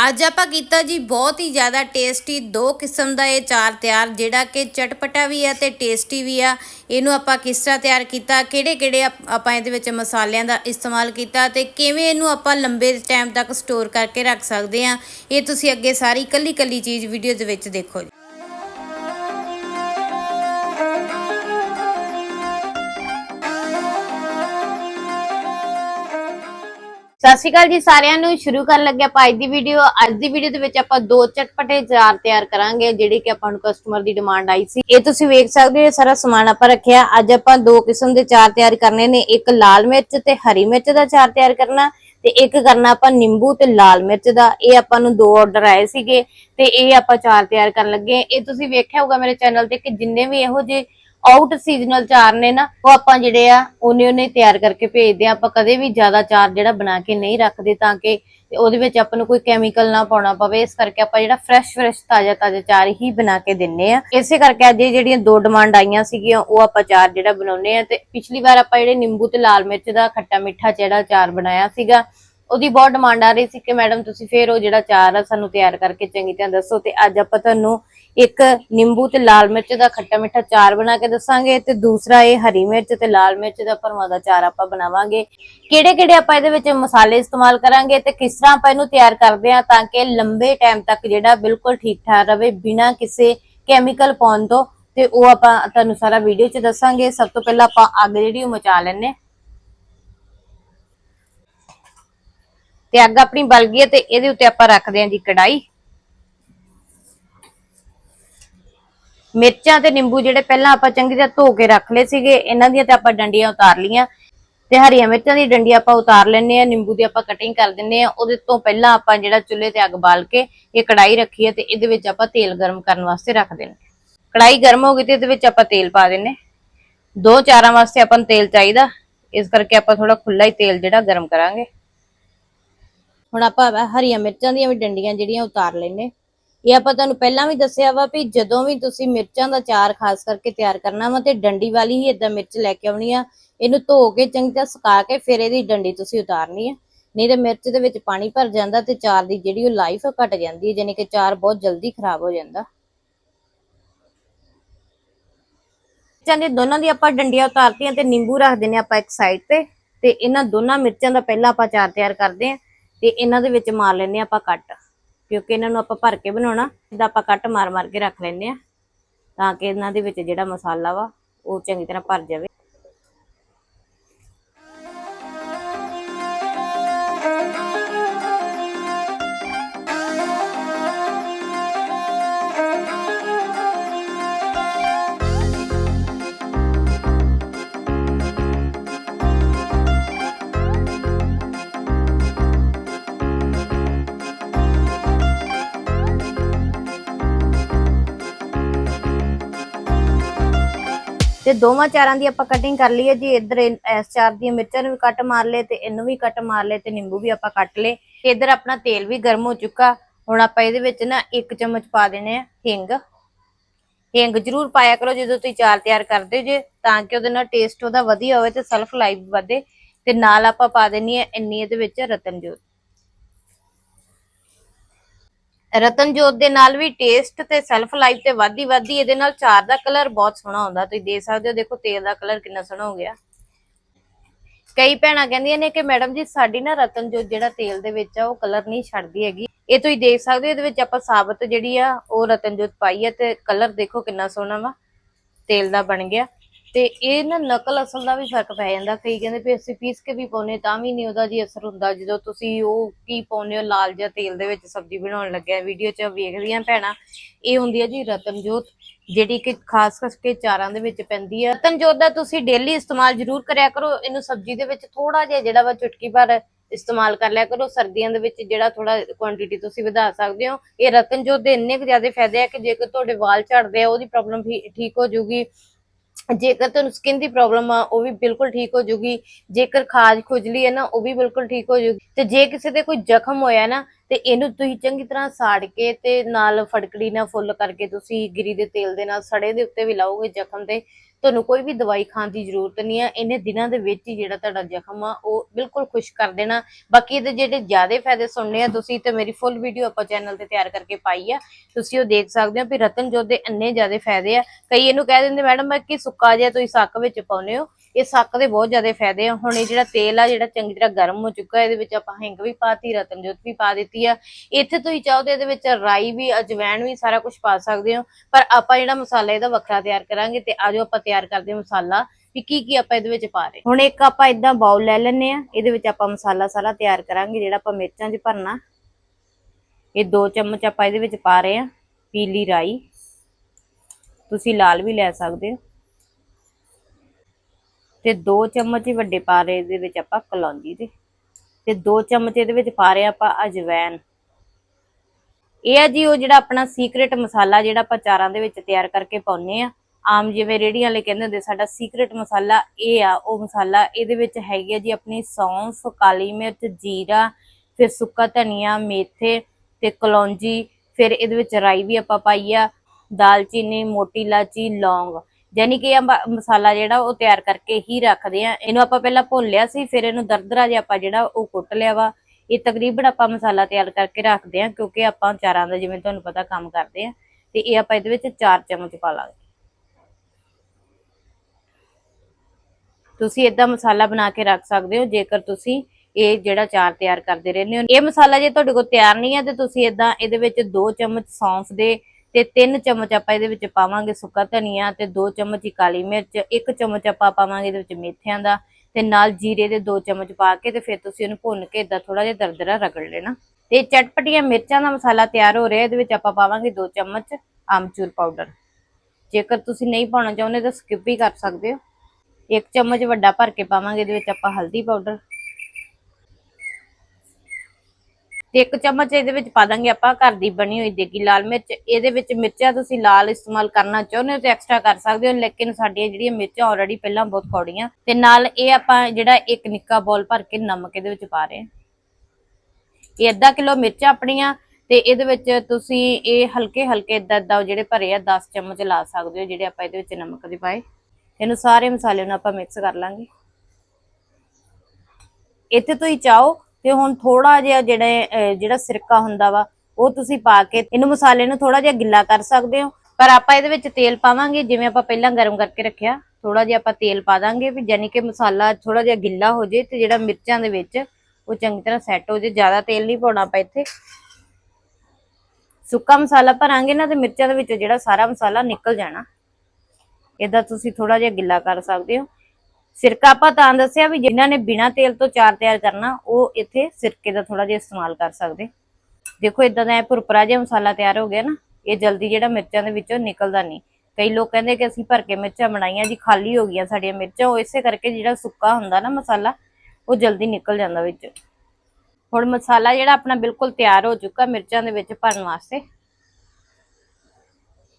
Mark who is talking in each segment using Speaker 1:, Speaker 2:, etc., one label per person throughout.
Speaker 1: ਅੱਜ ਆਪਾਂ ਕੀਤਾ ਜੀ ਬਹੁਤ ਹੀ ਜ਼ਿਆਦਾ ਟੇਸਟੀ ਦੋ ਕਿਸਮ ਦਾ ਇਹ ਚਾਰ ਤਿਆਰ, ਜਿਹੜਾ ਕਿ ਚਟਪਟਾ ਵੀ ਆ ਤੇ ਟੇਸਟੀ ਵੀ ਆ। ਇਹਨੂੰ ਆਪਾਂ ਕਿਸ ਤਰ੍ਹਾਂ ਤਿਆਰ ਕੀਤਾ ਕਿਹੜੇ ਕਿਹੜੇ ਆਪਾਂ ਇਹਦੇ ਵਿੱਚ ਮਸਾਲਿਆਂ ਦਾ ਇਸਤੇਮਾਲ ਕੀਤਾ ਤੇ ਕਿਵੇਂ ਇਹਨੂੰ ਆਪਾਂ ਲੰਬੇ ਟਾਈਮ ਤੱਕ ਸਟੋਰ ਕਰਕੇ ਰੱਖ ਸਕਦੇ ਆ ਇਹ ਤੁਸੀਂ ਅੱਗੇ ਸਾਰੀ ਕੱਲੀ ਕੱਲੀ ਚੀਜ਼ ਵੀਡੀਓ ਦੇ ਵਿੱਚ ਦੇਖੋ ਸਤਿ ਸ਼੍ਰੀ ਅਕਾਲ ਜੀ ਸਾਰਿਆਂ ਨੂੰ। ਸ਼ੁਰੂ ਕਰਨ ਲੱਗੇ ਆਪਾਂ ਅੱਜ ਦੀ ਵੀਡੀਓ ਅੱਜ ਦੀ ਵੀਡੀਓ ਦੇ ਵਿੱਚ ਆਪਾਂ ਦੋ ਚਟਪਟੇ ਚਾਰ ਤਿਆਰ ਕਰਾਂਗੇ, ਜਿਹੜੀ ਕਿ ਆਪਾਂ ਨੂੰ ਕਸਟਮਰ ਦੀ ਡਿਮਾਂਡ ਆਈ ਸੀ। ਇਹ ਤੁਸੀਂ ਵੇਖ ਸਕਦੇ ਹੋ ਸਾਰਾ ਸਮਾਨ ਆਪਾਂ ਰੱਖਿਆ। ਅੱਜ ਆਪਾਂ ਦੋ ਕਿਸਮ ਦੇ ਚਾਰ ਤਿਆਰ ਕਰਨੇ ਨੇ। ਇੱਕ ਲਾਲ ਮਿਰਚ ਤੇ ਹਰੀ ਮਿਰਚ ਦਾ ਚਾਰ ਤਿਆਰ ਕਰਨਾ ਤੇ ਇੱਕ ਕਰਨਾ ਆਪਾਂ ਨਿੰਬੂ ਤੇ ਲਾਲ ਮਿਰਚ ਦਾ। ਇਹ ਆਪਾਂ ਨੂੰ ਦੋ ਆਰਡਰ ਆਏ ਸੀਗੇ ਤੇ ਇਹ ਆਪਾਂ ਚਾਰ ਤਿਆਰ ਕਰਨ ਲੱਗੇ। ਇਹ ਤੁਸੀਂ ਵੇਖਿਆ ਹੋਊਗਾ ਮੇਰੇ ਚੈਨਲ ਤੇ ਕਿ ਜਿੰਨੇ ਵੀ ਇਹੋ ਜਿਹੇ ਆਊਟ ਸੀਜ਼ਨਲ ਚਾਰ ਨੇ ਨਾ, ਉਹ ਆਪਾਂ ਜਿਹੜੇ ਆ, ਉਹਨੇ ਉਹਨੇ ਤਿਆਰ ਕਰਕੇ ਭੇਜਦੇ ਆ, ਆਪਾਂ ਕਦੇ ਵੀ ਜ਼ਿਆਦਾ ਚਾਰ ਜਿਹੜਾ ਬਣਾ ਕੇ ਨਹੀਂ ਰੱਖਦੇ ਤਾਂ ਕਿ ਉਹਦੇ ਵਿੱਚ ਆਪਾਂ ਨੂੰ ਕੋਈ ਕੈਮੀਕਲ ਨਾ ਪਾਉਣਾ ਪਵੇ, ਇਸ ਕਰਕੇ ਆਪਾਂ ਜਿਹੜਾ ਫਰੈਸ਼ ਫਰੈਸ਼ ਤਾਜ਼ਾ ਤਾਜ਼ਾ ਚਾਰ ਹੀ ਬਣਾ ਕੇ ਦਿੰਨੇ ਆ। ਇਸੇ ਕਰਕੇ ਅੱਜ ਜਿਹੜੀਆਂ ਦੋ ਡਿਮਾਂਡ ਆਈਆਂ ਸੀਗੀਆਂ, ਉਹ ਆਪਾਂ ਚਾਰ ਜਿਹੜਾ ਬਣਾਉਨੇ ਆ ਤੇ ਪਿਛਲੀ ਵਾਰ ਆਪਾਂ ਜਿਹੜੇ ਨਿੰਬੂ ਤੇ ਲਾਲ ਮਿਰਚ ਦਾ ਖੱਟਾ ਮਿੱਠਾ ਜਿਹੜਾ ਚਾਰ ਬਣਾਇਆ ਸੀਗਾ ਉਹਦੀ ਬਹੁਤ ਡਿਮਾਂਡ ਆ ਰਹੀ ਸੀ ਕਿ ਮੈਡਮ ਤੁਸੀਂ ਫੇਰ ਉਹ ਜਿਹੜਾ ਚਾਰ ਆ ਸਾਨੂੰ ਤਿਆਰ ਕਰਕੇ ਚੰਗੀ ਤਰ੍ਹਾਂ ਦੱਸੋ ਤੇ ਅੱਜ ਆਪਾਂ ਤੁਹਾਨੂੰ ਇੱਕ ਨਿੰਬੂ ਤੇ ਲਾਲ ਮਿਰਚ ਦਾ ਖੱਟਾ ਮਿੱਠਾ ਚਾਰ ਬਣਾ ਕੇ ਦੱਸਾਂਗੇ ਤੇ ਦੂਸਰਾ ਇਹ ਹਰੀ ਮਿਰਚ ਤੇ ਲਾਲ ਮਿਰਚ ਦਾ ਭਰਵਾਂ ਦਾ ਚਾਰ ਆਪਾਂ ਬਣਾਵਾਂਗੇ। ਕਿਹੜੇ ਕਿਹੜੇ ਆਪਾਂ ਇਹਦੇ ਵਿੱਚ ਮਸਾਲੇ ਇਸਤੇਮਾਲ ਕਰਾਂਗੇ ਤੇ ਕਿਸ ਤਰ੍ਹਾਂ ਆਪਾਂ ਇਹਨੂੰ ਤਿਆਰ ਕਰਦੇ ਆ ਤਾਂ ਕਿ ਲੰਬੇ ਟਾਈਮ ਤੱਕ ਜਿਹੜਾ ਬਿਲਕੁਲ ਠੀਕ ਠਾਕ ਰਵੇ ਬਿਨਾਂ ਕਿਸੇ ਕੈਮੀਕਲ ਪਾਉਣ ਤੋਂ ਤੇ ਉਹ ਆਪਾਂ ਤੁਹਾਨੂੰ ਸਾਰਾ ਵੀਡੀਓ 'ਚ ਦੱਸਾਂਗੇ। ਸਭ ਤੋਂ ਪਹਿਲਾਂ ਆਪਾਂ ਅੱਗ ਜਿਹੜੀ ਉਹ ਮਚਾ ਲੈਣੇ ਤੇ ਅੱਗ ਆਪਣੀ ਬਲ ਗਈ ਹੈ ਤੇ ਇਹਦੇ ਉੱਤੇ ਆਪਾਂ ਰੱਖਦੇ ਹਾਂ ਜੀ ਕੜਾਈ ਮਿਰਚਾਂ ਤੇ ਨਿੰਬੂ ਜਿਹੜੇ ਪਹਿਲਾਂ ਆਪਾਂ ਚੰਗੀ ਤਰ੍ਹਾਂ ਧੋ ਕੇ ਰੱਖ ਲਏ ਸੀਗੇ, ਇਹਨਾਂ ਦੀਆਂ ਤੇ ਆਪਾਂ ਡੰਡੀਆਂ ਉਤਾਰ ਲੀਆਂ ਤੇ ਹਰੀਆਂ ਮਿਰਚਾਂ ਦੀ ਡੰਡੀ ਆਪਾਂ ਉਤਾਰ ਲੈਣੇ ਆ ਨਿੰਬੂ ਦੀ ਆਪਾਂ ਕਟਿੰਗ ਕਰ ਦਿੰਨੇ ਆ ਉਹਦੇ ਤੋਂ ਪਹਿਲਾਂ ਆਪਾਂ ਜਿਹੜਾ ਚੁੱਲ੍ਹੇ ਤੇ ਅੱਗ ਬਾਲ ਕੇ ਇਹ ਕੜਾਈ ਰੱਖੀ ਹੈ ਤੇ ਇਹਦੇ ਵਿੱਚ ਆਪਾਂ ਤੇਲ ਗਰਮ ਕਰਨ ਵਾਸਤੇ ਰੱਖ ਦੇਣਾ। ਕੜਾਈ ਗਰਮ ਹੋ ਗਈ ਤੇ ਇਹਦੇ ਵਿੱਚ ਆਪਾਂ ਤੇਲ ਪਾ ਦਿੰਨੇ ਦੋ ਚਾਰਾਂ ਵਾਸਤੇ ਆਪਾਂ ਨੂੰ ਤੇਲ ਚਾਹੀਦਾ। ਇਸ ਕਰਕੇ ਆਪਾਂ ਥੋੜਾ ਖੁੱਲਾ ਹੀ ਤੇਲ ਜਿਹੜਾ ਗਰਮ ਕਰਾਂਗੇ। ਹੁਣ ਆਪਾਂ ਹਰੀਆਂ ਮਿਰਚਾਂ ਦੀਆਂ ਵੀ ਡੰਡੀਆਂ ਜਿਹੜੀਆਂ ਉਤਾਰ ਲੈਨੇ ਇਹ ਆਪਾਂ ਤੁਹਾਨੂੰ ਪਹਿਲਾਂ ਵੀ ਦੱਸਿਆ ਵਾ ਵੀ ਜਦੋਂ ਵੀ ਤੁਸੀਂ ਮਿਰਚਾਂ ਦਾ ਚਾਰ ਖਾਸ ਕਰਕੇ ਤਿਆਰ ਕਰਨਾ ਵਾ ਤੇ ਡੰਡੀ ਵਾਲੀ ਹੀ ਇਦਾਂ ਮਿਰਚ ਲੈ ਕੇ ਆਉਣੀ ਆ, ਇਹਨੂੰ ਧੋ ਕੇ ਚੰਗੀ ਤਰ੍ਹਾਂ ਸੁਕਾ ਕੇ ਫਿਰ ਇਹਦੀ ਡੰਡੀ ਤੁਸੀਂ ਉਤਾਰਨੀ ਆ। ਨਹੀਂ ਤੇ ਮਿਰਚ ਦੇ ਵਿੱਚ ਪਾਣੀ ਭਰ ਜਾਂਦਾ ਤੇ ਚਾਰ ਦੀ ਜਿਹੜੀ ਉਹ ਲਾਈਫ ਘਟ ਜਾਂਦੀ ਹੈ ਯਾਨੀ ਕਿ ਚਾਰ ਬਹੁਤ ਜਲਦੀ ਖਰਾਬ ਹੋ ਜਾਂਦਾ। ਮਿਰਚਾਂ ਦੇ ਦੋਨਾਂ ਦੀ ਆਪਾਂ ਡੰਡੀਆਂ ਉਤਾਰਤੀਆਂ ਤੇ ਨਿੰਬੂ ਰੱਖ ਦਿੰਨੇ ਆਪਾਂ ਇੱਕ ਸਾਈਡ ਤੇ ਤੇ ਇਹਨਾਂ ਦੋਨਾਂ ਮਿਰਚਾਂ ਦਾ ਪਹਿਲਾਂ ਆਪਾਂ ਚਾਰ ਤਿਆਰ ਕਰਦੇ ਆਂ ਤੇ ਇਹਨਾਂ ਦੇ ਵਿੱਚ ਮਾਰ ਲੈਨੇ ਆਪਾਂ ਕੱਟ, ਕਿਉਂਕਿ ਇਹਨਾਂ ਨੂੰ ਆਪਾਂ ਭਰ ਕੇ ਬਣਾਉਣਾ ਇਦਾਂ ਆਪਾਂ ਕੱਟ ਮਾਰ ਮਾਰ ਕੇ ਰੱਖ ਲੈਨੇ ਆ ਤਾਂ ਕਿ ਇਹਨਾਂ ਦੇ ਵਿੱਚ ਜਿਹੜਾ ਮਸਾਲਾ ਵਾ, ਉਹ ਚੰਗੀ ਤਰ੍ਹਾਂ ਭਰ ਜਾਵੇ। ਤੇ ਦੋਵਾਂ ਚਾਰਾਂ ਦੀ ਆਪਾਂ ਕਟਿੰਗ ਕਰ ਲਈਏ, ਜੀ ਇੱਧਰ ਇਸ ਚਾਰ ਦੀਆਂ ਮਿਰਚਾਂ ਨੂੰ ਵੀ ਕੱਟ ਮਾਰ ਲਏ ਤੇ ਇਹਨੂੰ ਵੀ ਕੱਟ ਮਾਰ ਲਏ ਤੇ ਨਿੰਬੂ ਵੀ ਆਪਾਂ ਕੱਟ ਲਏ, ਤੇ ਇੱਧਰ ਆਪਣਾ ਤੇਲ ਵੀ ਗਰਮ ਹੋ ਚੁੱਕਾ। ਹੁਣ ਆਪਾਂ ਇਹਦੇ ਵਿੱਚ ਨਾ ਇੱਕ ਚਮਚ ਪਾ ਦੇਣੇ ਆ ਹਿੰਗ। ਹਿੰਗ ਜ਼ਰੂਰ ਪਾਇਆ ਕਰੋ ਜਦੋਂ ਤੁਸੀਂ ਚਾਰ ਤਿਆਰ ਕਰਦੇ ਜੇ, ਤਾਂ ਕਿ ਉਹਦੇ ਨਾਲ ਟੇਸਟ ਉਹਦਾ ਵਧੀਆ ਹੋਵੇ ਤੇ ਸਲਫ ਲਾਈਫ ਵਧੇ। ਤੇ ਨਾਲ ਆਪਾਂ ਪਾ ਦੇਣੀ ਹੈ ਇੰਨੀ ਇਹਦੇ ਵਿੱਚ ਰਤਨਜੋਤ। ਰਤਨਜੋਤ ਦੇ ਨਾਲ ਵੀ ਟੇਸਟ ਤੇ ਸੈਲਫ ਲਾਈਫ ਤੇ ਵਾਧੀ ਵਾਧੀ, ਇਹਦੇ ਨਾਲ ਚਾਰ ਦਾ ਕਲਰ ਬਹੁਤ ਸੋਹਣਾ ਹੁੰਦਾ। ਤੁਸੀਂ ਦੇਖ ਸਕਦੇ ਹੋ, ਦੇਖੋ ਤੇਲ ਦਾ ਕਲਰ ਕਿੰਨਾ ਸੋਹਣਾ ਹੋ ਗਿਆ। ਕਈ ਭੈਣਾਂ ਕਹਿੰਦੀਆਂ ਨੇ ਕਿ ਮੈਡਮ ਜੀ, ਸਾਡੀ ਨਾ ਰਤਨਜੋਤ ਜਿਹੜਾ ਤੇਲ ਦੇ ਵਿੱਚ ਆ, ਉਹ ਕਲਰ ਨਹੀਂ ਛੱਡਦੀ ਹੈਗੀ। ਇਹ ਤੁਸੀਂ ਦੇਖ ਸਕਦੇ ਹੋ, ਇਹਦੇ ਵਿੱਚ ਆਪਾਂ ਸਾਬਤ ਜਿਹੜੀ ਆ, ਉਹ ਰਤਨਜੋਤ ਪਾਈ ਹੈ ਤੇ ਕਲਰ ਦੇਖੋ ਕਿੰਨਾ ਸੋਹਣਾ ਵਾ, ਤੇਲ ਦਾ ਬਣ ਗਿਆ। ਤੇ ਇਹ ਨਾ ਨਕਲ ਅਸਲ ਦਾ ਵੀ ਫ਼ਰਕ ਪੈ ਜਾਂਦਾ। ਕਈ ਕਹਿੰਦੇ ਵੀ ਅਸੀਂ ਪੀਸ ਕੇ ਵੀ ਪਾਉਨੇ ਤਾਂ ਵੀ ਨਹੀਂ ਉਹਦਾ ਜੀ ਅਸਰ ਹੁੰਦਾ। ਜਦੋਂ ਤੁਸੀਂ ਉਹ ਕੀ ਪਾਉਨੇ ਹੋ, ਲਾਲ ਜਿਹਾ ਤੇਲ ਦੇ ਵਿੱਚ ਸਬਜ਼ੀ ਬਣਾਉਣ ਲੱਗਿਆ। ਵੀਡੀਓ 'ਚ ਵੇਖਦੀਆਂ ਭੈਣਾਂ, ਇਹ ਹੁੰਦੀ ਹੈ ਜੀ ਰਤਨਜੋਤ, ਜਿਹੜੀ ਕਿ ਖਾਸ ਕਰਕੇ ਚਾਰਾਂ ਦੇ ਵਿੱਚ ਪੈਂਦੀ ਹੈ। ਰਤਨਜੋਤ ਦਾ ਤੁਸੀਂ ਡੇਲੀ ਇਸਤੇਮਾਲ ਜ਼ਰੂਰ ਕਰਿਆ ਕਰੋ। ਇਹਨੂੰ ਸਬਜ਼ੀ ਦੇ ਵਿੱਚ ਥੋੜਾ ਜਿਹਾ ਜਿਹੜਾ ਵਾ ਚੁਟਕੀ ਭਰ ਇਸਤੇਮਾਲ ਕਰ ਲਿਆ ਕਰੋ। ਸਰਦੀਆਂ ਦੇ ਵਿੱਚ ਜਿਹੜਾ ਥੋੜਾ ਕੁਆਂਟੀਟੀ ਤੁਸੀਂ ਵਧਾ ਸਕਦੇ ਹੋ। ਇਹ ਰਤਨਜੋਤ ਦੇ ਇੰਨੇ ਕੁ ਜ਼ਿਆਦਾ ਫਾਇਦੇ ਆ ਕਿ ਜੇਕਰ ਤੁਹਾਡੇ ਵਾਲ ਝੜਦੇ ਆ, ਉਹਦੀ ਪ੍ਰੋਬਲਮ ਠੀਕ ਹੋ ਜਾਊਗੀ। ਜੇਕਰ ਤੁਹਾਨੂੰ ਸਕਿਨ ਦੀ ਪ੍ਰੋਬਲਮ ਆ, ਉਹ ਵੀ ਬਿਲਕੁਲ ਠੀਕ ਹੋ ਜੂਗੀ। ਜੇਕਰ ਖਾਜ ਖੁਜਲੀ ਹੈ ਨਾ, ਉਹ ਵੀ ਬਿਲਕੁਲ ਠੀਕ ਹੋ ਜੂਗੀ। ਤੇ ਜੇ ਕਿਸੇ ਤੇ ਕੋਈ ਜ਼ਖਮ ਹੋਇਆ ਨਾ, ਤੇ ਇਹਨੂੰ ਤੁਸੀਂ ਚੰਗੀ ਤਰ੍ਹਾਂ ਸਾੜ ਕੇ ਤੇ ਨਾਲ ਫੜਕੜੀ ਨਾਲ ਫੁੱਲ ਕਰਕੇ ਤੁਸੀਂ ਗਿਰੀ ਦੇ ਤੇਲ ਦੇ ਨਾਲ ਸੜੇ ਦੇ ਉੱਤੇ ਵੀ ਲਾਓਗੇ ਜ਼ਖਮ ਤੇ ਤੁਹਾਨੂੰ ਕੋਈ ਵੀ ਦਵਾਈ ਖਾਣ ਦੀ ਜ਼ਰੂਰਤ ਨਹੀਂ ਹੈ ਇਹਨੇ ਦਿਨਾਂ ਦੇ ਵਿੱਚ ਹੀ ਜਿਹੜਾ ਤੁਹਾਡਾ ਜ਼ਖਮ ਆ, ਉਹ ਬਿਲਕੁਲ ਖੁਸ਼ ਕਰ ਦੇਣਾ। ਬਾਕੀ ਇਹਦੇ ਜਿਹੜੇ ਜ਼ਿਆਦਾ ਫਾਇਦੇ ਸੁਣਨੇ ਆ, ਤੁਸੀਂ ਤੇ ਮੇਰੀ ਫੁੱਲ ਵੀਡੀਓ ਆਪਾਂ ਚੈਨਲ ਤੇ ਤਿਆਰ ਕਰਕੇ ਪਾਈ ਆ, ਤੁਸੀਂ ਉਹ ਦੇਖ ਸਕਦੇ ਹੋ ਵੀ ਰਤਨ ਜੋਤ ਦੇ ਇੰਨੇ ਜ਼ਿਆਦਾ ਫਾਇਦੇ ਆ। ਕਈ ਇਹਨੂੰ ਕਹਿ ਦਿੰਦੇ, ਮੈਡਮ ਕਿ ਸੁੱਕਾ ਜਿਹਾ ਤੁਸੀਂ ਸੱਕ ਵਿੱਚ ਪਾਉਨੇ ਹੋ? ਇਹ ਸੱਕ ਦੇ ਬਹੁਤ ਜ਼ਿਆਦਾ ਫਾਇਦੇ ਆ। ਹੁਣ ਇਹ ਜਿਹੜਾ ਤੇਲ ਆ, ਜਿਹੜਾ ਚੰਗੀ ਤਰ੍ਹਾਂ ਗਰਮ ਹੋ ਚੁੱਕਾ ਇਹਦੇ ਵਿੱਚ ਆਪਾਂ ਹਿੰਗ ਵੀ ਪਾਤੀ ਰਤਨ ਜੋਤ ਵੀ ਪਾ ਦਿੱਤੀ ਆ। ਇੱਥੇ ਤੁਸੀਂ ਚਾਹੋ ਤੇ ਇਹਦੇ ਵਿੱਚ ਰਾਈ ਵੀ, ਅਜਵੈਣ ਵੀ ਸਾਰਾ ਕੁਝ ਪਾ ਸਕਦੇ ਹੋ। ਪਰ ਆਪਾਂ ਜਿਹੜਾ ਮਸਾਲਾ ਇਹਦਾ ਵੱਖਰਾ ਤਿਆਰ ਕਰਾਂਗੇ ਤੇ ਆਜੋ ਆਪਾਂ ਤਿਆਰ ਕਰਦੇ ਹਾਂ ਮਸਾਲਾ ਵੀ ਕੀ ਕੀ ਆਪਾਂ ਇਹਦੇ ਵਿੱਚ ਪਾ ਰਹੇ ਹੁਣ ਇੱਕ ਆਪਾਂ ਇਦਾਂ ਬਾਉਲ ਲੈ ਲੈਨੇ ਆ ਇਹਦੇ ਵਿੱਚ ਆਪਾਂ ਮਸਾਲਾ ਸਾਰਾ ਤਿਆਰ ਕਰਾਂਗੇ, ਜਿਹੜਾ ਆਪਾਂ ਮਿਰਚਾਂ 'ਚ ਭਰਨਾ। ਇਹ 2 ਚਮਚ ਆਪਾਂ ਇਹਦੇ ਵਿੱਚ ਪਾ ਰਹੇ ਆ ਪੀਲੀ ਰਾਈ। ਤੁਸੀਂ ਲਾਲ ਵੀ ਲੈ ਸਕਦੇ ਹੋ। ਤੇ 2 ਚਮਚ ਹੀ ਵੱਡੇ ਪਾ ਰਹੇ ਇਹਦੇ ਵਿੱਚ ਆਪਾਂ ਕਲੌਂਜੀ ਦੇ। ਤੇ 2 ਚਮਚ ਇਹਦੇ ਵਿੱਚ ਪਾ ਰਹੇ ਆਪਾਂ ਅਜਵੈਨ। ਇਹ ਆ ਜੀ ਉਹ ਜਿਹੜਾ ਆਪਣਾ ਸੀਕ੍ਰੀਟ ਮਸਾਲਾ ਜਿਹੜਾ ਆਪਾਂ ਚਾਰਾਂ ਦੇ ਵਿੱਚ ਤਿਆਰ ਕਰਕੇ ਪਾਉਨੇ ਆ ਆਮ ਜਿਵੇਂ ਰੇੜੀਆਂ ਵਾਲੇ ਕਹਿੰਦੇ ਹੁੰਦੇ, ਸਾਡਾ ਸੀਕ੍ਰੀਟ ਮਸਾਲਾ ਇਹ ਆ, ਉਹ ਮਸਾਲਾ ਇਹਦੇ ਵਿੱਚ ਹੈਗੀ ਆ ਜੀ ਆਪਣੀ ਸੌਂਫ, ਕਾਲੀ ਮਿਰਚ, ਜੀਰਾ, ਫਿਰ ਸੁੱਕਾ ਧਨੀਆ, ਮੇਥੇ ਤੇ ਕਲੌਂਜੀ, ਫਿਰ ਇਹਦੇ ਵਿੱਚ ਰਾਈ ਵੀ ਆਪਾਂ ਪਾਈ ਆ, ਦਾਲਚੀਨੀ, ਮੋਟੀ ਇਲਾਚੀ, ਲੌਂਗ। ਯਾਨੀ ਕਿ ਇਹ ਮ- ਮਸਾਲਾ ਜਿਹੜਾ ਉਹ ਤਿਆਰ ਕਰਕੇ ਹੀ ਰੱਖਦੇ ਆ। ਇਹਨੂੰ ਆਪਾਂ ਪਹਿਲਾਂ ਭੁੰਨ ਲਿਆ ਸੀ, ਫਿਰ ਇਹਨੂੰ ਦਰਦਰਾ ਜਿਹਾ ਆਪਾਂ ਜਿਹੜਾ ਉਹ ਕੁੱਟ ਲਿਆ ਵਾ। ਇਹ ਤਕਰੀਬਨ ਆਪਾਂ ਮਸਾਲਾ ਤਿਆਰ ਕਰਕੇ ਰੱਖਦੇ ਆ, ਕਿਉਂਕਿ ਆਪਾਂ ਚਾਰਾਂ ਦਾ ਜਿਵੇਂ ਤੁਹਾਨੂੰ ਪਤਾ ਕੰਮ ਕਰਦੇ ਆ। ਤੇ ਇਹ ਆਪਾਂ ਇਹਦੇ ਵਿੱਚ ਚਾਰ ਚਮਚ ਪਾ ਲਾਂਗੇ। ਤੁਸੀਂ ਇਦਾਂ ਮਸਾਲਾ ਬਣਾ ਕੇ ਰੱਖ ਸਕਦੇ ਹੋ, ਜੇਕਰ ਤੁਸੀਂ ਇਹ ਜਿਹੜਾ ਚਾਰ ਤਿਆਰ ਕਰਦੇ ਰਹਿੰਦੇ ਹੋ। ਇਹ ਮਸਾਲਾ ਜੇ ਤੁਹਾਡੇ ਕੋਲ ਤਿਆਰ ਨਹੀਂ ਹੈ, ਤੇ ਤੁਸੀਂ ਇਦਾਂ ਇਹਦੇ ਵਿੱਚ 2 ਚਮਚ ਸੌਂਫ ਦੇ ਤੇ 3 ਚਮਚ ਆਪਾਂ ਇਹਦੇ ਵਿੱਚ ਪਾਵਾਂਗੇ ਸੁੱਕਾ ਧਨੀਆ ਤੇ 2 ਚਮਚ ਹੀ ਕਾਲੀ ਮਿਰਚ 1 ਚਮਚ ਆਪਾਂ ਪਾਵਾਂਗੇ ਇਹਦੇ ਵਿੱਚ ਮੇਥਿਆਂ ਦਾ ਤੇ ਨਾਲ ਜੀਰੇ ਦੇ 2 ਚਮਚ ਪਾ ਕੇ ਤੇ ਫਿਰ ਤੁਸੀਂ ਉਹਨੂੰ ਭੁੰਨ ਕੇ ਇਦਾਂ ਥੋੜਾ ਜਿਹਾ ਦਰਦਰਾ ਰਗੜ ਲੈਣਾ। ਤੇ ਚਟਪਟੀਆਂ ਮਿਰਚਾਂ ਦਾ ਮਸਾਲਾ ਤਿਆਰ ਹੋ ਰਿਹਾ, ਇਹਦੇ ਵਿੱਚ ਆਪਾਂ ਪਾਵਾਂਗੇ 2 ਚਮਚ ਆਮਚੂਰ ਪਾਊਡਰ। ਜੇਕਰ ਤੁਸੀਂ ਨਹੀਂ ਪਾਉਣਾ ਚਾਹੁੰਦੇ ਤਾਂ ਸਕਿਪ ਵੀ ਕਰ ਸਕਦੇ ਹੋ। ਇੱਕ ਚਮਚ ਵੱਡਾ ਭਰ ਕੇ ਪਾਵਾਂਗੇ, ਇਹਦੇ ਵਿੱਚ ਆਪਾਂ ਹਲਦੀ ਪਾਊਡਰ ਤੇ ਇੱਕ ਚਮਚ ਇਹਦੇ ਵਿੱਚ ਪਾ ਦਾਂਗੇ ਆਪਾਂ ਘਰ ਦੀ ਬਣੀ ਹੋਈ ਦੇਗੀ ਲਾਲ ਮਿਰਚ। ਇਹਦੇ ਵਿੱਚ ਮਿਰਚਾਂ ਤੁਸੀਂ ਲਾਲ ਇਸਤੇਮਾਲ ਕਰਨਾ ਚਾਹੁੰਦੇ ਹੋ ਤੇ ਐਕਸਟਰਾ ਕਰ ਸਕਦੇ ਹੋ, ਲੇਕਿਨ ਸਾਡੀਆਂ ਜਿਹੜੀਆਂ ਮਿਰਚਾਂ ਆਲਰੇਡੀ ਪਹਿਲਾਂ ਬਹੁਤ ਕੌੜੀਆਂ। ਤੇ ਨਾਲ ਇਹ ਆਪਾਂ ਜਿਹੜਾ ਇੱਕ ਨਿੱਕਾ ਬੋਲ ਭਰ ਕੇ ਨਮਕ ਇਹਦੇ ਵਿੱਚ ਪਾ ਰਹੇ ਇਹ ਅੱਧਾ ਕਿਲੋ ਮਿਰਚਾਂ ਆਪਣੀਆਂ ਤੇ ਇਹਦੇ ਵਿੱਚ ਤੁਸੀਂ ਇਹ ਹਲਕੇ ਹਲਕੇ ਇਦਾਂ ਇਦਾਂ ਜਿਹੜੇ ਭਰੇ ਆ 10 ਚਮਚ ਲਾ ਸਕਦੇ ਹੋ, ਜਿਹੜੇ ਆਪਾਂ ਇਹਦੇ ਵਿੱਚ ਨਮਕ ਦੇ ਪਾਏ। ਇਹਨੂੰ ਸਾਰੇ ਮਸਾਲੇ ਨੂੰ ਆਪਾਂ ਮਿਕਸ ਕਰ ਲਾਂਗੇ। ਇੱਥੇ ਤੁਸੀਂ ਚਾਹੋ ਤੇ ਹੁਣ ਥੋੜਾ ਜਿਹਾ ਜਿਹੜੇ ਜਿਹੜਾ ਸਿਰਕਾ ਹੁੰਦਾ ਵਾ, ਉਹ ਤੁਸੀਂ ਪਾ ਕੇ ਇਹਨੂੰ ਮਸਾਲੇ ਨੂੰ ਥੋੜਾ ਜਿਹਾ ਗਿੱਲਾ ਕਰ ਸਕਦੇ ਹੋ। ਪਰ ਆਪਾਂ ਇਹਦੇ ਵਿੱਚ ਤੇਲ ਪਾਵਾਂਗੇ, ਜਿਵੇਂ ਆਪਾਂ ਪਹਿਲਾਂ ਗਰਮ ਕਰਕੇ ਰੱਖਿਆ ਥੋੜਾ ਜਿਹਾ ਆਪਾਂ ਤੇਲ ਪਾ ਦਾਂਗੇ ਵੀ ਯਾਨੀ ਕਿ ਮਸਾਲਾ ਥੋੜਾ ਜਿਹਾ ਗਿੱਲਾ ਹੋ ਜੇ ਤੇ ਜਿਹੜਾ ਮਿਰਚਾਂ ਦੇ ਵਿੱਚ, ਉਹ ਚੰਗੀ ਤਰ੍ਹਾਂ ਸੈੱਟ ਹੋ ਜੇ, ਜ਼ਿਆਦਾ ਤੇਲ ਨਹੀਂ ਪਾਉਣਾ ਆਪਾਂ ਇੱਥੇ। ਸੁੱਕਾ ਮਸਾਲਾ ਭਰਾਂਗੇ ਨਾ ਤੇ ਮਿਰਚਾਂ ਦੇ ਵਿੱਚ ਜਿਹੜਾ ਸਾਰਾ ਮਸਾਲਾ ਨਿਕਲ ਜਾਣਾ। ਇਹਦਾ ਤੁਸੀਂ ਥੋੜਾ ਜਿਹਾ ਗਿੱਲਾ ਕਰ ਸਕਦੇ ਹੋ। ਸਿਰਕਾ ਆਪਾਂ ਤਾਂ ਦੱਸਿਆ ਵੀ ਜਿਨ੍ਹਾਂ ਨੇ ਬਿਨਾਂ ਤੇਲ ਤੋਂ ਚਾਰ ਤਿਆਰ ਕਰਨਾ, ਉਹ ਇੱਥੇ ਸਿਰਕੇ ਦਾ ਥੋੜਾ ਜਿਹਾ ਇਸਤੇਮਾਲ ਕਰ ਸਕਦੇ। ਦੇਖੋ ਇਦਾਂ ਦਾ ਇਹ ਭੁਰਭੁਰਾ ਜਿਹਾ ਮਸਾਲਾ ਤਿਆਰ ਹੋ ਗਿਆ ਨਾ, ਇਹ ਜਲਦੀ ਜਿਹੜਾ ਮਿਰਚਾਂ ਦੇ ਵਿੱਚੋਂ ਨਿਕਲਦਾ ਨਹੀਂ। ਕਈ ਲੋਕ ਕਹਿੰਦੇ ਕਿ ਅਸੀਂ ਭਰ ਕੇ ਮਿਰਚਾਂ ਬਣਾਈਆਂ ਜੀ, ਖਾਲੀ ਹੋ ਗਈਆਂ ਸਾਡੀਆਂ ਮਿਰਚਾਂ, ਉਹ ਇਸੇ ਕਰਕੇ ਜਿਹੜਾ ਸੁੱਕਾ ਹੁੰਦਾ ਨਾ ਮਸਾਲਾ, ਉਹ ਜਲਦੀ ਨਿਕਲ ਜਾਂਦਾ ਵਿੱਚ। ਹੁਣ ਮਸਾਲਾ ਜਿਹੜਾ ਆਪਣਾ ਬਿਲਕੁਲ ਤਿਆਰ ਹੋ ਚੁੱਕਾ ਮਿਰਚਾਂ ਦੇ ਵਿੱਚ ਭਰਨ ਵਾਸਤੇ।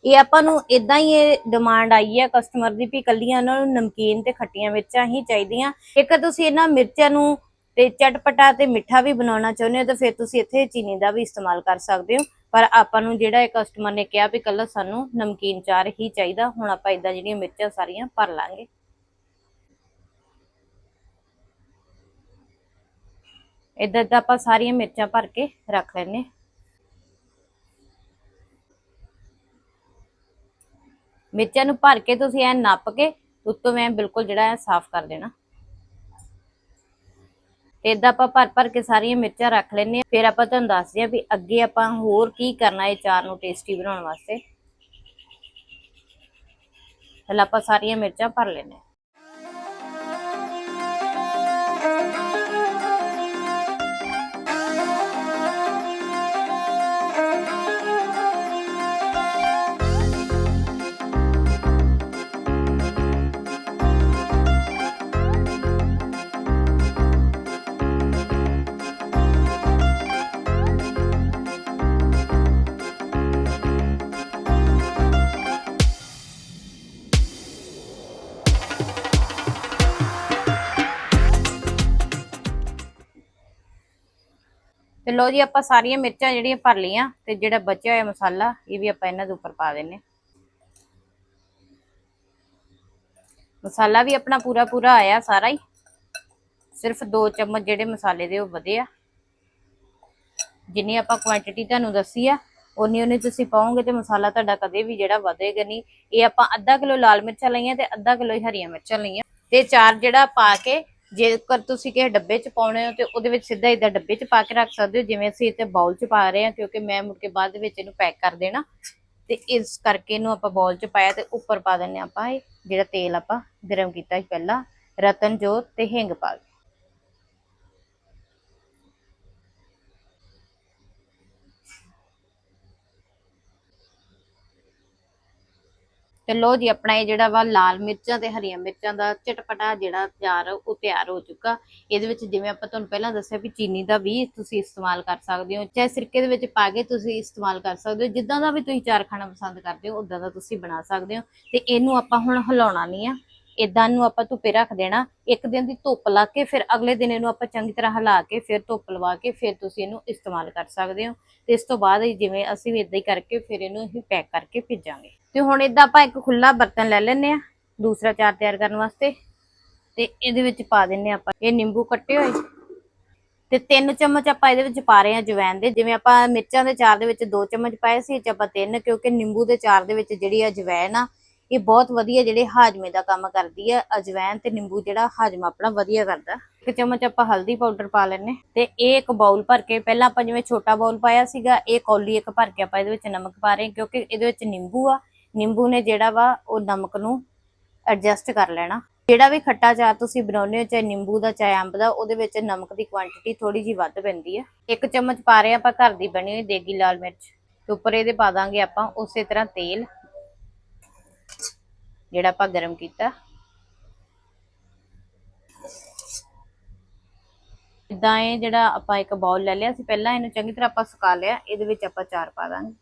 Speaker 1: ਇਹ ਆਪਾਂ ਨੂੰ ਇਦਾਂ ਹੀ ਇਹ ਡਿਮਾਂਡ ਆਈ ਹੈ ਕਸਟਮਰ ਦੀ ਵੀ ਕੱਲੀਆਂ ਉਹਨਾਂ ਨੂੰ ਨਮਕੀਨ ਤੇ ਖੱਟੀਆਂ ਮਿਰਚਾਂ ਹੀ ਚਾਹੀਦੀਆਂ। ਜੇਕਰ ਤੁਸੀਂ ਇਹਨਾਂ ਮਿਰਚਾਂ ਨੂੰ ਤੇ ਚਟਪਟਾ ਤੇ ਮਿੱਠਾ ਵੀ ਬਣਾਉਣਾ ਚਾਹੁੰਦੇ ਹੋ ਤਾਂ ਫਿਰ ਤੁਸੀਂ ਇੱਥੇ ਚੀਨੀ ਦਾ ਵੀ ਇਸਤੇਮਾਲ ਕਰ ਸਕਦੇ ਹੋ। ਪਰ ਆਪਾਂ ਨੂੰ ਜਿਹੜਾ ਇਹ ਕਸਟਮਰ ਨੇ ਕਿਹਾ ਵੀ ਕੱਲਾ ਸਾਨੂੰ ਨਮਕੀਨ ਚਾਰ ਹੀ ਚਾਹੀਦਾ, ਹੁਣ ਆਪਾਂ ਇਦਾਂ ਜਿਹੜੀਆਂ ਮਿਰਚਾਂ ਸਾਰੀਆਂ ਭਰ ਲਾਂਗੇ। ਇਦਾਂ ਤਾਂ ਆਪਾਂ ਸਾਰੀਆਂ ਮਿਰਚਾਂ ਭਰ ਕੇ ਰੱਖ ਲੈਣੇ ਮਿਰਚਾਂ ਨੂੰ ਭਰ ਕੇ ਤੁਸੀਂ ਐ ਨੱਪ ਕੇ ਉੱਤੋਂ ਮੈਂ ਬਿਲਕੁਲ ਜਿਹੜਾ ਹੈ ਸਾਫ਼ ਕਰ ਦੇਣਾ। ਤੇ ਇਦਾਂ ਆਪਾਂ ਭਰ ਭਰ ਕੇ ਸਾਰੀਆਂ ਮਿਰਚਾਂ ਰੱਖ ਲੈਣੇ ਆ ਫਿਰ ਆਪਾਂ ਤੁਹਾਨੂੰ ਦੱਸਦੇ ਆ ਵੀ ਅੱਗੇ ਆਪਾਂ ਹੋਰ ਕੀ ਕਰਨਾ ਹੈ ਚਾਰ ਨੂੰ ਟੇਸਟੀ ਬਣਾਉਣ ਵਾਸਤੇ। ਪਹਿਲਾਂ ਆਪਾਂ ਸਾਰੀਆਂ ਮਿਰਚਾਂ ਭਰ ਲੈਣੇ ਆ ਤੇ ਜੀ, ਆਪਾਂ ਸਾਰੀਆਂ ਮਿਰਚਾਂ ਜਿਹੜੀਆਂ ਭਰ ਲਈਆਂ ਤੇ ਜਿਹੜਾ ਬਚਿਆ ਹੋਇਆ ਮਸਾਲਾ, ਇਹ ਵੀ ਆਪਾਂ ਇਹਨਾਂ ਦੇ ਉੱਪਰ ਪਾ ਦਿੰਨੇ ਮਸਾਲਾ ਵੀ ਆਪਣਾ ਪੂਰਾ ਪੂਰਾ ਆਇਆ ਸਾਰਾ ਹੀ। ਸਿਰਫ 2 ਚਮਚ ਜਿਹੜੇ ਮਸਾਲੇ ਦੇ ਉਹ ਵਧੇ ਆ। ਜਿੰਨੀ ਆਪਾਂ ਕੁਆਂਟੀਟੀ ਤੁਹਾਨੂੰ ਦੱਸੀ ਆ ਉਨੀ ਉਨੀ ਤੁਸੀਂ ਪਾਓਗੇ ਤੇ ਮਸਾਲਾ ਤੁਹਾਡਾ ਕਦੇ ਵੀ ਜਿਹੜਾ ਵਧੇਗਾ ਨਹੀਂ। ਇਹ ਆਪਾਂ ਅੱਧਾ ਕਿਲੋ ਲਾਲ ਮਿਰਚਾਂ ਲਈਆਂ ਤੇ ਅੱਧਾ ਕਿਲੋ ਹੀ ਹਰੀਆਂ ਮਿਰਚਾਂ ਲਈਆਂ। ਤੇ ਚਾਰ ਜਿਹੜਾ ਪਾ ਕੇ ਜੇਕਰ ਤੁਸੀਂ ਕਿਸੇ ਡੱਬੇ 'ਚ ਪਾਉਣੇ ਹੋ ਤੇ ਉਹਦੇ ਵਿੱਚ ਸਿੱਧਾ ਇਦਾਂ ਡੱਬੇ 'ਚ ਪਾ ਕੇ ਰੱਖ ਸਕਦੇ ਹੋ, ਜਿਵੇਂ ਅਸੀਂ ਇੱਥੇ ਬਾਉਲ 'ਚ ਪਾ ਰਹੇ ਹਾਂ, ਕਿਉਂਕਿ ਮੈਂ ਮੁੜ ਕੇ ਬਾਅਦ ਦੇ ਵਿੱਚ ਇਹਨੂੰ ਪੈਕ ਕਰ ਦੇਣਾ। ਤੇ ਇਸ ਕਰਕੇ ਇਹਨੂੰ ਆਪਾਂ ਬਾਉਲ 'ਚ ਪਾਇਆ ਤੇ ਉੱਪਰ ਪਾ ਦਿੰਨੇ ਆਪਾਂ ਇਹ, ਜਿਹੜਾ ਤੇਲ ਆਪਾਂ ਗਰਮ ਕੀਤਾ ਸੀ ਪਹਿਲਾਂ ਰਤਨ ਜੋਤ ਤੇ ਹਿੰਗ ਪਾ ਕੇ ਤੇ ਲੋ ਜੀ, ਆਪਣਾ ਇਹ ਜਿਹੜਾ ਵਾ ਲਾਲ ਮਿਰਚਾਂ ਤੇ ਹਰੀਆਂ ਮਿਰਚਾਂ ਦਾ ਚਟਪਟਾ ਜਿਹੜਾ ਤਿਆਰ, ਉਹ ਤਿਆਰ ਹੋ ਚੁੱਕਾ। ਇਹਦੇ ਵਿੱਚ ਜਿਵੇਂ ਆਪਾਂ ਤੁਹਾਨੂੰ ਪਹਿਲਾਂ ਦੱਸਿਆ ਵੀ ਚੀਨੀ ਦਾ ਵੀ ਤੁਸੀਂ ਇਸਤੇਮਾਲ ਕਰ ਸਕਦੇ ਹੋ, ਚਾਹੇ ਸਿਰਕੇ ਦੇ ਵਿੱਚ ਪਾ ਕੇ ਤੁਸੀਂ ਇਸਤੇਮਾਲ ਕਰ ਸਕਦੇ ਹੋ, ਜਿੱਦਾਂ ਦਾ ਵੀ ਤੁਸੀਂ ਚਾਰ ਖਾਣਾ ਪਸੰਦ ਕਰਦੇ ਹੋ ਉਦਾਂ ਦਾ ਤੁਸੀਂ ਬਣਾ ਸਕਦੇ ਹੋ। ਤੇ ਇਹਨੂੰ ਆਪਾਂ ਹੁਣ ਹਿਲਾਉਣਾ ਨਹੀਂ ਆ। ਇਦਾਂ ਨੂੰ ਆਪਾਂ ਧੁੱਪੇ ਰੱਖ ਦੇਣਾ, ਇੱਕ ਦਿਨ ਦੀ ਧੁੱਪ ਲਾ ਕੇ ਫਿਰ ਅਗਲੇ ਦਿਨ ਇਹਨੂੰ ਆਪਾਂ ਚੰਗੀ ਤਰ੍ਹਾਂ ਹਿਲਾ ਕੇ ਫਿਰ ਧੁੱਪ ਲਵਾ ਕੇ ਫਿਰ ਤੁਸੀਂ ਇਹਨੂੰ ਇਸਤੇਮਾਲ ਕਰ ਸਕਦੇ ਹੋ। ਤੇ ਇਸ ਤੋਂ ਬਾਅਦ ਜਿਵੇਂ ਅਸੀਂ ਵੀ ਇਦਾਂ ਹੀ ਕਰਕੇ ਫਿਰ ਇਹਨੂੰ ਅਸੀਂ ਪੈਕ ਕਰਕੇ ਭੇਜਾਂਗੇ। ਤੇ ਹੁਣ ਇਦਾਂ ਆਪਾਂ ਇੱਕ ਖੁੱਲਾ ਬਰਤਨ ਲੈ ਲੈਨੇ ਆ ਦੂਸਰਾ ਚਾਰ ਤਿਆਰ ਕਰਨ ਵਾਸਤੇ। ਤੇ ਇਹਦੇ ਵਿੱਚ ਪਾ ਦਿੰਨੇ ਆਪਾਂ, ਇਹ ਨਿੰਬੂ ਕੱਟੇ ਹੋਏ। ਤੇ ਤਿੰਨ ਚਮਚ ਆਪਾਂ ਇਹਦੇ ਵਿੱਚ ਪਾ ਰਹੇ ਹਾਂ ਜਵੈਨ ਦੇ, ਜਿਵੇਂ ਆਪਾਂ ਮਿਰਚਾਂ ਦੇ ਚਾਰ ਦੇ ਵਿੱਚ ਦੋ ਚਮਚ ਪਾਏ ਸੀ, ਇਹ 'ਚ ਆਪਾਂ ਤਿੰਨ, ਕਿਉਂਕਿ ਨਿੰਬੂ ਦੇ ਚਾਰ ਦੇ ਵਿੱਚ ਜਿਹੜੀ ਆ ਅਜਵੈਨ ਆ ਇਹ ਬਹੁਤ ਵਧੀਆ ਜਿਹੜੇ ਹਾਜਮੇ ਦਾ ਕੰਮ ਕਰਦੀ ਹੈ ਅਜਵੈਨ ਤੇ ਨਿੰਬੂ ਜਿਹੜਾ ਹਾਜਮਾ ਆਪਣਾ ਵਧੀਆ ਕਰਦਾ। ਇੱਕ ਚਮਚ ਆਪਾਂ ਹਲਦੀ ਪਾਊਡਰ ਪਾ ਲੈਨੇ ਤੇ ਇਹ ਇੱਕ ਬਾਉਲ ਭਰ ਕੇ, ਪਹਿਲਾਂ ਆਪਾਂ ਜਿਵੇਂ ਛੋਟਾ ਬਾਉਲ ਪਾਇਆ ਸੀਗਾ, ਇਹ ਕੌਲੀ ਇੱਕ ਭਰ ਕੇ ਆਪਾਂ ਇਹਦੇ ਵਿੱਚ ਨਮਕ ਪਾ ਰਹੇ ਕਿਉਂਕਿ ਇਹਦੇ ਵਿੱਚ ਨਿੰਬੂ ਆ। ਨਿੰਬੂ ਨੇ ਜਿਹੜਾ ਵਾ, ਉਹ ਨਮਕ ਨੂੰ ਐਡਜਸਟ ਕਰ ਲੈਣਾ। ਜਿਹੜਾ ਵੀ ਖੱਟਾ ਚਾਹ ਤੁਸੀਂ ਬਣਾਉਂਦੇ ਹੋ, ਚਾਹੇ ਨਿੰਬੂ ਦਾ, ਚਾਹੇ ਅੰਬ ਦਾ, ਉਹਦੇ ਵਿੱਚ ਨਮਕ ਦੀ ਕੁਆਂਟੀਟੀ ਥੋੜੀ ਜੀ ਵੱਧ ਪੈਂਦੀ ਹੈ ਇੱਕ ਚਮਚ ਪਾ ਰਹੇ ਹਾਂ ਆਪਾਂ ਘਰ ਦੀ ਬਣੀ ਹੋਈ ਦੇਗੀ ਲਾਲ ਮਿਰਚ। ਤੇ ਉੱਪਰ ਇਹਦੇ ਪਾ ਦਾਂਗੇ ਆਪਾਂ ਉਸੇ ਤਰ੍ਹਾਂ ਤੇਲ। ਜਿਹੜਾ ਆਪਾਂ ਗਰਮ ਕੀਤਾ। ਇਦਾਂ ਇਹ ਜਿਹੜਾ ਆਪਾਂ ਇੱਕ ਬਾਉਲ ਲੈ ਲਿਆ ਸੀ ਪਹਿਲਾਂ ਇਹਨੂੰ ਚੰਗੀ ਤਰ੍ਹਾਂ ਆਪਾਂ ਸੁਕਾ ਲਿਆ, ਇਹਦੇ ਵਿੱਚ ਆਪਾਂ ਚਾਰ ਪਾ ਦਾਂਗੇ।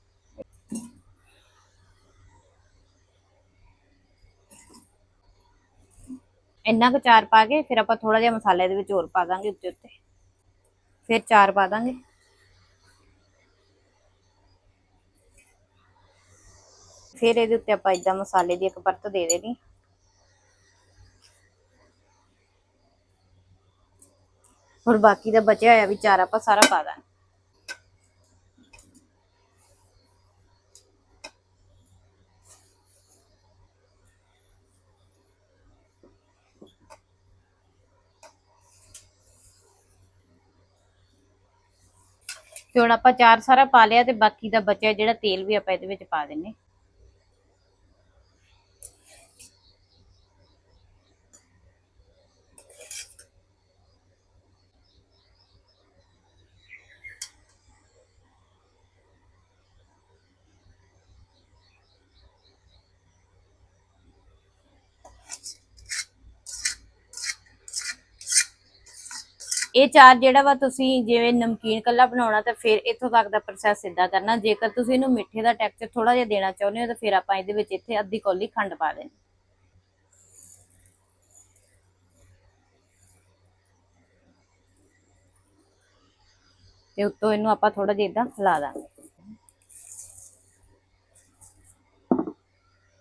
Speaker 1: ਇੰਨਾ ਕੁ ਚਾਰ ਪਾ ਕੇ ਫਿਰ ਆਪਾਂ ਥੋੜਾ ਜਿਹਾ ਮਸਾਲਾ ਇਹਦੇ ਵਿੱਚ ਹੋਰ ਪਾ ਦਾਂਗੇ ਉੱਤੇ ਉੱਤੇ ਫਿਰ ਚਾਰ ਪਾ ਦਾਂਗੇ। ਫਿਰ ਇਹਦੇ ਉੱਤੇ ਆਪਾਂ ਇਦਾਂ ਮਸਾਲੇ ਦੀ ਇੱਕ ਪਰਤ ਦੇ ਦੇਣੀ। ਹੁਣ ਬਾਕੀ ਦਾ ਬਚਿਆ ਹੋਇਆ ਵੀ ਚਾਰ ਆਪਾਂ ਸਾਰਾ ਪਾ ਦਾਂਗੇ। ਤੇ ਹੁਣ ਆਪਾਂ ਚਾਰ ਸਾਰਾ ਪਾ ਲਿਆ ਤੇ ਬਾਕੀ ਦਾ ਬਚਿਆ ਜਿਹੜਾ ਤੇਲ ਵੀ ਆਪਾਂ ਇਹਦੇ ਵਿੱਚ ਪਾ ਦਿੰਨੇ। ਇਹ ਚਾਰ ਜਿਹੜਾ ਵਾ ਤੁਸੀਂ ਜਿਵੇਂ ਨਮਕੀਨ ਕੱਲਾ ਬਣਾਉਣਾ ਤਾਂ ਫਿਰ ਇੱਥੋਂ ਤੱਕ ਦਾ ਪ੍ਰੋਸੈਸ ਸਿੱਧਾ ਕਰਨਾ। ਜੇਕਰ ਤੁਸੀਂ ਇਹਨੂੰ ਮਿੱਠੇ ਦਾ ਟੈਕਸਚਰ ਥੋੜਾ ਜਿਹਾ ਦੇਣਾ ਚਾਹੁੰਦੇ ਹੋ ਤਾਂ ਫਿਰ ਆਪਾਂ ਇਹਦੇ ਵਿੱਚ ਇੱਥੇ ਅੱਧੀ ਕੌਲੀ ਖੰਡ ਪਾ ਦੇਣੀ। ਤੇ ਉੱਤੋਂ ਇਹਨੂੰ ਆਪਾਂ ਥੋੜਾ ਜਿਹਾ ਇਦਾਂ ਹਿਲਾ ਦਾਂਗੇ।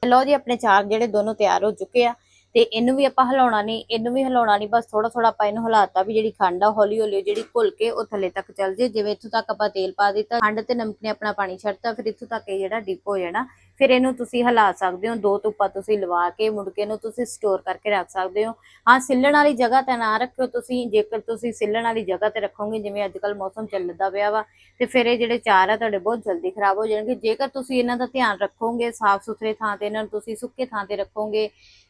Speaker 1: ਲਓ ਜੀ, ਆਪਣੇ ਚਾਰ ਜਿਹੜੇ ਦੋਨੋਂ ਤਿਆਰ ਹੋ ਚੁੱਕੇ ਆ। ਤੇ ਇਹਨੂੰ ਵੀ ਆਪਾਂ ਹਿਲਾਉਣਾ ਨਹੀਂ, ਇਹਨੂੰ ਵੀ ਹਿਲਾਉਣਾ ਨਹੀਂ, ਬਸ ਥੋੜਾ ਥੋੜਾ ਆਪਾਂ ਇਹਨੂੰ ਹਿਲਾਤਾ ਵੀ ਜਿਹੜੀ ਖੰਡ ਆ, ਹੌਲੀ ਹੌਲੀ ਜਿਹੜੀ ਘੁਲ ਕੇ ਉਹ ਥੱਲੇ ਤੱਕ ਚੱਲ ਜੇ ਜਿਵੇਂ ਇੱਥੋਂ ਤੱਕ ਆਪਾਂ ਤੇਲ ਪਾ ਦਿੱਤਾ, ਖੰਡ ਤੇ ਨਮਕ ਨੇ ਆਪਣਾ ਪਾਣੀ ਛੱਡਤਾ, ਫਿਰ ਇੱਥੋਂ ਤੱਕ ਇਹ ਜਿਹੜਾ ਡਿਪ ਹੋ ਜਾਣਾ। ਫਿਰ ਇਹਨੂੰ ਤੁਸੀਂ ਹਿਲਾ ਸਕਦੇ ਹੋ, ਦੋ ਧੁੱਪਾਂ ਤੁਸੀਂ ਲਵਾ ਕੇ ਮੁੜ ਕੇ ਇਹਨੂੰ ਤੁਸੀਂ ਸਟੋਰ ਕਰਕੇ ਰੱਖ ਸਕਦੇ ਹੋ। ਹਾਂ, ਸਿੱਲਣ ਵਾਲੀ ਜਗ੍ਹਾ ਤੇ ਨਾ ਰੱਖਿਓ ਤੁਸੀਂ, ਜੇਕਰ ਤੁਸੀਂ ਸਿੱਲਣ ਵਾਲੀ ਜਗ੍ਹਾ ਤੇ ਰੱਖੋਗੇ, ਜਿਵੇਂ ਅੱਜ ਕੱਲ ਮੌਸਮ ਚੱਲਦਾ ਪਿਆ ਵਾ, ਤੇ ਫਿਰ ਇਹ ਜਿਹੜੇ ਚਾਰ ਆ, ਤੁਹਾਡੇ ਬਹੁਤ ਜਲਦੀ ਖਰਾਬ ਹੋ ਜਾਣਗੇ। ਜੇਕਰ ਤੁਸੀਂ ਇਹਨਾਂ ਦਾ ਧਿਆਨ ਰੱਖੋਗੇ ਸਾਫ਼ ਸੁਥਰੇ ਥਾਂ ਤੇ ਇਹਨਾਂ ਨੂੰ ਤੁਸੀਂ ਸੁੱਕੇ ਥਾਂ ਤੇ ਰੱਖੋਗੇ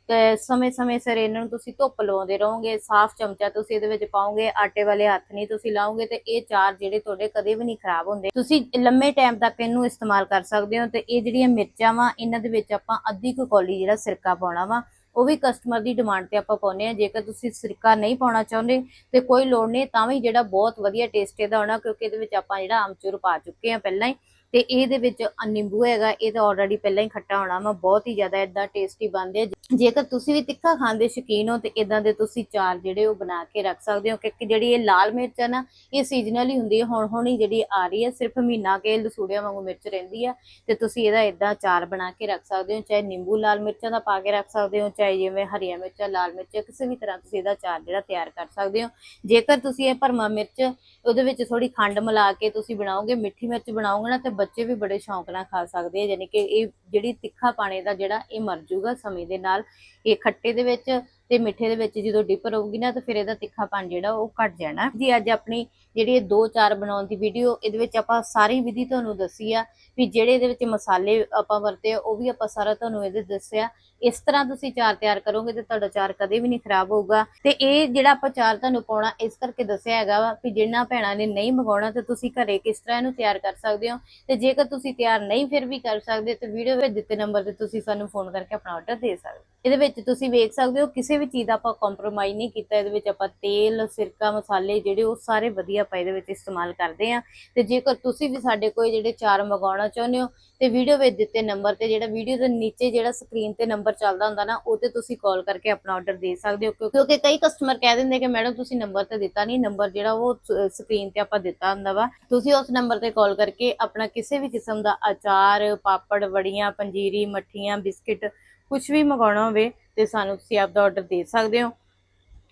Speaker 1: ਤੇ ਸਮੇਂ-ਸਮੇਂ ਸਿਰ ਇਹਨਾਂ ਨੂੰ ਤੁਸੀਂ ਧੁੱਪ ਲਵਾਉਂਦੇ ਰਹੋਗੇ, ਸਾਫ਼ ਚਮਚਾ ਤੁਸੀਂ ਇਹਦੇ ਵਿੱਚ ਪਾਓਗੇ, ਆਟੇ ਵਾਲੇ ਹੱਥ ਨਹੀਂ ਤੁਸੀਂ ਲਾਓਗੇ ਤੇ ਇਹ ਚਾਰ ਜਿਹੜੇ ਤੁਹਾਡੇ ਕਦੇ ਵੀ ਨਹੀਂ ਖਰਾਬ ਹੁੰਦੇ। ਤੁਸੀਂ ਲੰਮੇ ਟਾਈਮ ਤੱਕ ਇਹਨੂੰ ਇਸਤੇਮਾਲ ਕਰ ਸਕਦੇ ਹੋ ਤੇ ਇਹ ਜਿਹੜੀਆਂ ਮਿਰਚਾਂ ਵਾ, ਇਹਨਾਂ ਦੇ ਵਿੱਚ ਆਪਾਂ ਅੱਧੀ ਕੁ ਕੌਲੀ ਜਿਹੜਾ ਸਿਰਕਾ ਪਾਉਣਾ ਵਾ, ਉਹ ਵੀ ਕਸਟਮਰ ਦੀ ਡਿਮਾਂਡ ਤੇ ਆਪਾਂ ਪਾਉਨੇ ਆ ਜੇਕਰ ਤੁਸੀਂ ਸਿਰਕਾ ਨਹੀਂ ਪਾਉਣਾ ਚਾਹੁੰਦੇ ਤੇ ਕੋਈ ਲੋੜ ਨਹੀਂ, ਤਾਂ ਵੀ ਜਿਹੜਾ ਬਹੁਤ ਵਧੀਆ ਟੇਸਟ ਇਹਦਾ ਆਉਣਾ ਕਿਉਂਕਿ ਇਹਦੇ ਵਿੱਚ ਆਪਾਂ ਜਿਹੜਾ ਆਮਚੂਰ ਪਾ ਚੁੱਕੇ ਆ ਪਹਿਲਾਂ ਹੀ। ਤੇ ਇਹਦੇ ਵਿੱਚ ਨਿੰਬੂ ਹੈਗਾ, ਇਹ ਤਾਂ ਆਲਰੇਡੀ ਪਹਿਲਾਂ ਹੀ ਖੱਟਾ ਹੋਣਾ ਵਾ, ਬਹੁਤ ਹੀ ਜ਼ਿਆਦਾ ਇਦਾਂ ਟੇਸਟੀ ਬਣਦੇ ਆ। ਜੇਕਰ ਤੁਸੀਂ ਵੀ ਤਿੱਖਾ ਖਾਣ ਦੇ ਸ਼ੌਕੀਨ ਹੋ, ਤੇ ਇਦਾਂ ਦੇ ਤੁਸੀਂ ਚਾਰ ਜਿਹੜੇ ਉਹ ਬਣਾ ਕੇ ਰੱਖ ਸਕਦੇ ਹੋ, ਕਿਉਂਕਿ ਜਿਹੜੀ ਇਹ ਲਾਲ ਮਿਰਚ ਹੈ ਨਾ, ਇਹ ਸੀਜ਼ਨਲ ਹੀ ਹੁੰਦੀ ਹੈ ਹੁਣ ਹੁਣ ਹੀ ਜਿਹੜੀ ਆ ਰਹੀ ਹੈ ਸਿਰਫ ਮਹੀਨਾ ਕੇ ਲਸੂੜਿਆਂ ਵਾਂਗੂ ਮਿਰਚ ਰਹਿੰਦੀ ਆ, ਤੇ ਤੁਸੀਂ ਇਹਦਾ ਇਦਾਂ ਚਾਰ ਬਣਾ ਕੇ ਰੱਖ ਸਕਦੇ ਹੋ, ਚਾਹੇ ਨਿੰਬੂ ਲਾਲ ਮਿਰਚਾਂ ਦਾ ਪਾ ਕੇ ਰੱਖ ਸਕਦੇ ਹੋ, ਚਾਹੇ ਜਿਵੇਂ ਹਰੀਆਂ ਮਿਰਚਾਂ, ਲਾਲ ਮਿਰਚ, ਕਿਸੇ ਵੀ ਤਰ੍ਹਾਂ ਤੁਸੀਂ ਇਹਦਾ ਚਾਰ ਜਿਹੜਾ ਤਿਆਰ ਕਰ ਸਕਦੇ ਹੋ। ਜੇਕਰ ਤੁਸੀਂ ਇਹ ਭਰਮਾ ਮਿਰਚ, ਉਹਦੇ ਵਿੱਚ ਥੋੜੀ ਖੰਡ ਮਿਲਾ ਕੇ ਤੁਸੀਂ ਬਣਾਓਗੇ, ਮਿੱਠੀ ਮਿਰਚ ਬਣਾਓਗੇ ਨਾ, ਤੇ ਬੱਚੇ ਵੀ ਬੜੇ ਸ਼ੌਂਕ ਨਾਲ ਖਾ ਸਕਦੇ ਆ ਯਾਨੀ ਕਿ ਇਹ ਜਿਹੜੀ ਤਿੱਖਾ ਪਾਣੀ ਦਾ ਜਿਹੜਾ ਇਹ ਮਰ ਜਾਊਗਾ ਸਮੇਂ ਦੇ ਨਾਲ, ਇਹ ਖੱਟੇ ਦੇ ਵਿੱਚ ਤੇ ਮਿੱਠੇ ਦੇ ਵਿੱਚ ਜਦੋਂ ਡਿਪ ਰਹੂਗੀ ਨਾ, ਤਾਂ ਫਿਰ ਇਹਦਾ ਤਿੱਖਾਪਣ ਜਿਹੜਾ ਉਹ ਘਟ ਜਾਣਾ। ਜੀ, ਅੱਜ ਆਪਣੀ ਜਿਹੜੀ ਇਹ ਦੋ ਚਾਰ ਬਣਾਉਣ ਦੀ ਵੀਡੀਓ ਇਹਦੇ ਵਿੱਚ ਆਪਾਂ ਸਾਰੀ ਵਿਧੀ ਤੁਹਾਨੂੰ ਦੱਸੀ ਆ ਵੀ ਜਿਹੜੇ ਇਹਦੇ ਵਿੱਚ ਮਸਾਲੇ ਆਪਾਂ ਵਰਤੇ ਆ, ਉਹ ਵੀ ਆਪਾਂ ਸਾਰਾ ਤੁਹਾਨੂੰ ਇਹਦੇ ਦੱਸਿਆ। ਇਸ ਤਰ੍ਹਾਂ ਤੁਸੀਂ ਚਾਰ ਤਿਆਰ ਕਰੋਗੇ ਤੇ ਤੁਹਾਡਾ ਚਾਰ ਕਦੇ ਵੀ ਨਹੀਂ ਖਰਾਬ ਹੋਊਗਾ। ਤੇ ਇਹ ਜਿਹੜਾ ਆਪਾਂ ਚਾਰ ਤੁਹਾਨੂੰ ਪਾਉਣਾ, ਇਸ ਕਰਕੇ ਦੱਸਿਆ ਹੈਗਾ ਵਾ ਵੀ ਜਿੰਨਾ ਭੈਣਾਂ ਨੇ ਨਹੀਂ ਮੰਗਾਉਣਾ ਤੇ ਤੁਸੀਂ ਘਰੇ ਕਿਸ ਤਰ੍ਹਾਂ ਇਹਨੂੰ ਤਿਆਰ ਕਰ ਸਕਦੇ ਹੋ। ਤੇ ਜੇਕਰ ਤੁਸੀਂ ਤਿਆਰ ਨਹੀਂ ਫਿਰ ਵੀ ਕਰ ਸਕਦੇ, ਤੇ ਵੀਡੀਓ ਵਿੱਚ ਦਿੱਤੇ ਨੰਬਰ ਤੇ ਤੁਸੀਂ ਸਾਨੂੰ ਫੋਨ ਕਰਕੇ ਆਪਣਾ ਆਰਡਰ ਦੇ ਸਕਦੇ ਹੋ। ਇਹਦੇ ਵਿੱਚ ਤੁਸੀਂ ਵੇਖ ਸਕਦੇ ਹੋ, ਕਿਸੇ ਵੀ ਚੀਜ਼ ਦਾ ਆਪਾਂ ਕੰਪਰੋਮਾਈਜ਼ ਨਹੀਂ ਕੀਤਾ, ਇਹਦੇ ਵਿੱਚ ਆਪਾਂ ਤੇਲ, ਸਿਰਕਾ, ਮਸਾਲੇ ਜਿਹੜੇ ਉਹ ਸਾਰੇ ਵਧੀਆ ਆਪਾਂ ਇਹਦੇ ਵਿੱਚ ਇਸਤੇਮਾਲ ਕਰਦੇ ਆ ਤੇ ਜੇਕਰ ਤੁਸੀਂ ਵੀ ਸਾਡੇ ਕੋਲ ਜਿਹੜੇ ਚਾਰ ਮੰਗਾਉਣਾ ਚਾਹੁੰਦੇ ਹੋ, ਤੇ ਵੀਡੀਓ ਵਿੱਚ ਦਿੱਤੇ ਨੰਬਰ ਤੇ ਜਿਹੜਾ ਵੀਡੀਓ ਦੇ ਨੀਚੇ ਜਿਹੜਾ ਸਕਰੀਨ ਤੇ ਨੰਬਰ ਚੱਲਦਾ ਹੁੰਦਾ ਨਾ, ਉਹ ਤੇ ਤੁਸੀਂ ਕਾਲ ਕਰਕੇ ਆਪਣਾ ਆਰਡਰ ਦੇ ਸਕਦੇ ਹੋ। ਕਿਉਂਕਿ ਕਈ ਕਸਟਮਰ ਕਹਿ ਦਿੰਦੇ ਕਿ ਮੈਡਮ ਤੁਸੀਂ ਨੰਬਰ ਤੇ ਦਿੱਤਾ ਨਹੀਂ। ਨੰਬਰ ਜਿਹੜਾ ਉਹ ਸਕਰੀਨ ਤੇ ਆਪਾਂ ਦਿੱਤਾ ਹੁੰਦਾ ਵਾ। ਤੁਸੀਂ ਉਸ ਨੰਬਰ ਤੇ ਕਾਲ ਕਰਕੇ ਆਪਣਾ ਕਿਸੇ ਵੀ ਕਿਸਮ ਦਾ ਅਚਾਰ, ਪਾਪੜ, ਵੜੀਆਂ, ਪੰਜੀਰੀ, ਮੱਠੀਆਂ, ਬਿਸਕਿਟ ਕੁਝ ਵੀ ਮੰਗਾਉਣਾ ਹੋਵੇ, ਤੇ ਸਾਨੂੰ ਤੁਸੀਂ ਆਪਦਾ ਆਰਡਰ ਦੇ ਸਕਦੇ ਹੋ।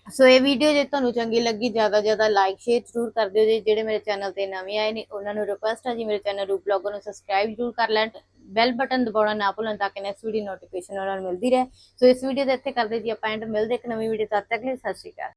Speaker 1: ਸੋ ਇਹ ਵੀਡੀਓ ਜੇ ਤੁਹਾਨੂੰ ਚੰਗੀ ਲੱਗੀ, ਜ਼ਿਆਦਾ ਜ਼ਿਆਦਾ ਲਾਈਕ ਸ਼ੇਅਰ ਜ਼ਰੂਰ ਕਰ ਦਿਓ ਜੀ। ਜਿਹੜੇ ਮੇਰੇ ਚੈਨਲ ਤੇ ਨਵੇਂ ਆਏ ਨੇ, ਉਹਨਾਂ ਨੂੰ ਰਿਕੁਐਸਟ ਹੈ ਜੀ, ਮੇਰੇ ਚੈਨਲ ਰੂਪ ਬਲੌਗਰ ਨੂੰ ਸਬਸਕ੍ਰਾਈਬ ਜ਼ਰੂਰ ਕਰ ਲੈਣ। ਬੈਲ ਬਟਨ ਦਬਾਉਣਾ ਨਾ ਭੁੱਲਣ ਤਾਂ ਕਿ ਨੈਕਸਟ ਵੀਡੀਓ ਨੋਟੀਫਿਕੇਸ਼ਨ ਉਹਨਾਂ ਨੂੰ ਮਿਲਦੀ ਰਹੇ। ਸੋ ਇਸ ਵੀਡੀਓ ਦੇ ਇੱਥੇ ਕਰਦੇ ਜੀ, ਆਪਾਂ ਐਂਡ ਮਿਲਦੇ ਇੱਕ ਨਵੀਂ ਵੀਡੀਓ ਤਦ ਤੱਕ ਲਈ। ਸਤਿ ਸ਼੍ਰੀ ਅਕਾਲ।